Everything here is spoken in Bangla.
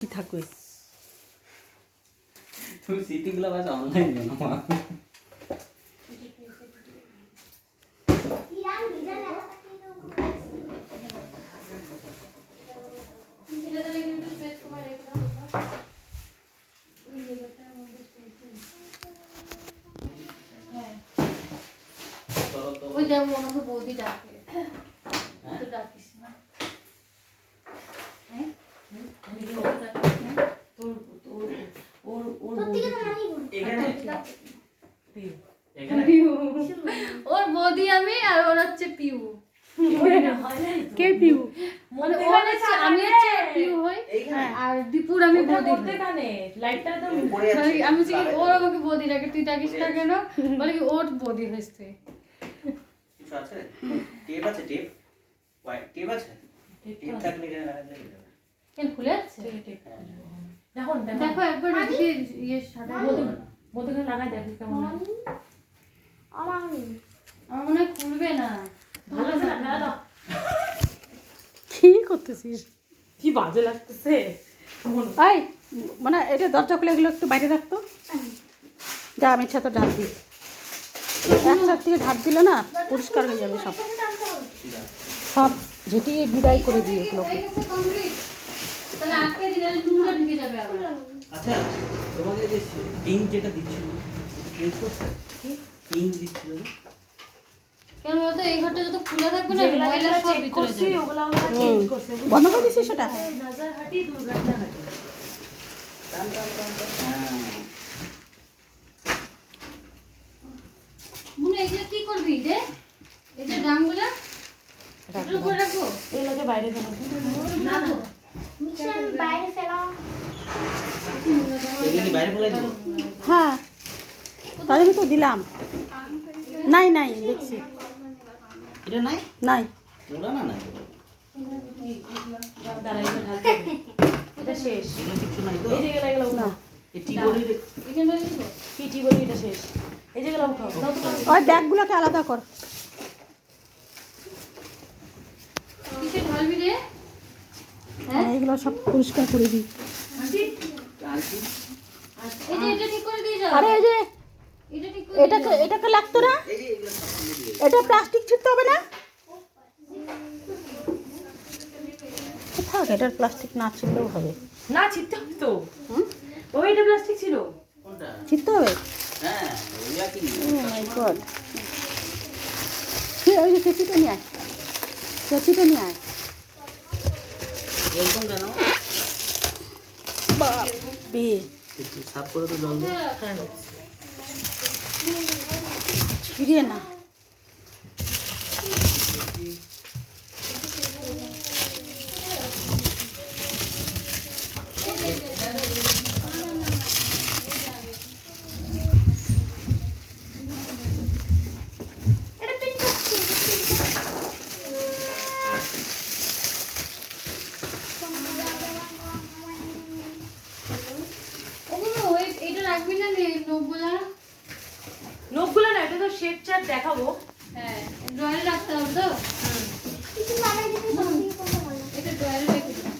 কি থাকবে? তুমি সিটিগুলো বাস অনলাইন জানো ওই যে মনে বৌদি ডাকে। ডাকিস না হ্যাঁ? তোর তোর ওর ওর এখানে বৌদি। এখানে ওর বৌদি আমি আর ওর হচ্ছে পিউ। কে পিউ? মানে ওর হচ্ছে আমি হচ্ছে পিউ হই আর দীপুর আমি বৌদি লাইটটা তো উপরে মানে আমি ওর আমাকে বৌদি তুই ডাকিস না কেন? বলে কি ওর বৌদি হয়েছে। কিছু আছে? টেপ আছে টেপ? টেপ আছে? টেপ থাকলে এখানে লাগাতে যাবে কেন খুলে যাচ্ছে দেখো একবার ইয়ে সাদা মধ্যখানে লাগাই দেখো কেমন হয়। আমার মনে হয় খুলবে না। ভালো দাও। কি করতেছিস? কি বাজে লাগতেছে? আই মানে এটা দরজা খুলে এগুলো একটু বাইরে রাখতো যা আমি ছাতা ঢাক দিই। একসাথ থেকে ঢাক দিলে না পরিষ্কার হয়ে যাবে সব। সব ঝেঁটিয়ে বিদায় করে দিই এগুলোকে। তাহলে আটকে দিলে নুনটা ঢুকে যাবে আবার। আচ্ছা তোমাকে যে পিঙ্ক যেটা দিচ্ছিল চেঞ্জ করতে? পিঙ্ক দিচ্ছিল কেন বলতো এই ঘরটা যত খোলা থাকবে না ময়লা সব ভিতরে যাবে। ওগুলা আমরা চেঞ্জ করছি বন্ধ করে দিছিস সেটা? নাজার হাটি দুর্ঘটনা হাটি টান, টান, টান, টান। হ্যাঁ। এগুলো কি করবি? রে এই যে ড্রামগুলা এটার উপরে রাখব। এগুলোকে বাইরে ফেলো। না না। এগুলো কি বাইরে ফেলে। দেবো? হ্যাঁ। তাহলে আমি তো দিলাম। নাই নাই দেখছি। নাই? এগুলো এগুলো ওই ব্যাগগুলোকে আলাদা কর। হ্যাঁ এইগুলো সব পরিষ্কার করে দিই টানছি এই যে এটা ঠিক করে দিয়ে যাও আরে এই যে এটা ঠিক করে এটাকে এটাকে লাগতো না? এটা প্লাস্টিক ছিটতে হবে না? থাক এটার প্লাস্টিক না ছিটলেও হবে। না ছিটতে হবে তো। হুম? এটা প্লাস্টিক ছিল। কোনটা? ছিটতে হবে? হ্যাঁ মাই গড। ওই যে কেচিটা নিয়ে আয়। কেচিটা নিয়ে আয়। এরকম সাফ করে তো জল দিয়ে হ্যাঁ। না। নোকগুলা নোকগুলা না এটা তো শেপ চাপ দেখাবো। হ্যাঁ ড্রয়ারে রাখতে হবে তো? এটা ড্রয়ারে রেখে দিলাম